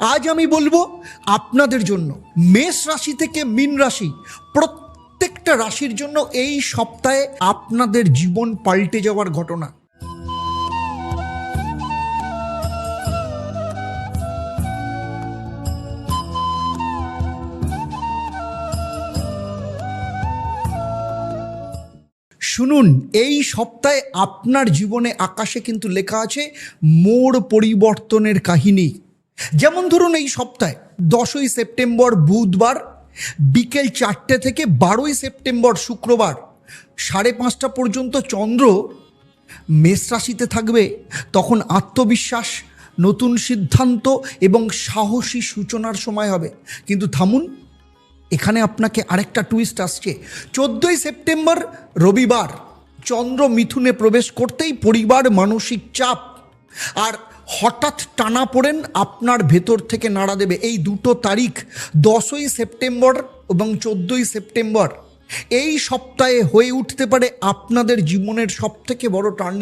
আজ আমি বলব আপনাদের জন্য মেষ রাশি থেকে মীন রাশি প্রত্যেকটা রাশির জন্য এই সপ্তাহে আপনাদের জীবন পাল্টে যাওয়ার ঘটনা। শুনুন, এই সপ্তাহে আপনার জীবনে আকাশে কিন্তু লেখা আছে মোড় পরিবর্তনের কাহিনী। যেমন ধরুন এই সপ্তাহে, দশই সেপ্টেম্বর বুধবার, বিকেল চারটে থেকে বারোই সেপ্টেম্বর শুক্রবার, সাড়ে পাঁচটা পর্যন্ত চন্দ্র মেষ রাশিতে থাকবে। তখন আত্মবিশ্বাস, নতুন সিদ্ধান্ত এবং সাহসী সূচনার সময় হবে। কিন্তু থামুন, এখানে আপনাকে আরেকটা টুইস্ট আসছে। চোদ্দোই সেপ্টেম্বর রবিবার, চন্দ্র মিথুনে প্রবেশ করতেই পরিবার মানসিক চাপ। আর হঠাৎ টানা পড়েন, আপনার ভেতর থেকে নাড়া দেবে। এই দুটো তারিখ, দশই সেপ্টেম্বর এবং চোদ্দই সেপ্টেম্বর। এই সপ্তাহে হয়ে উঠতে পারে আপনাদের জীবনের সবথেকে বড় টার্নিং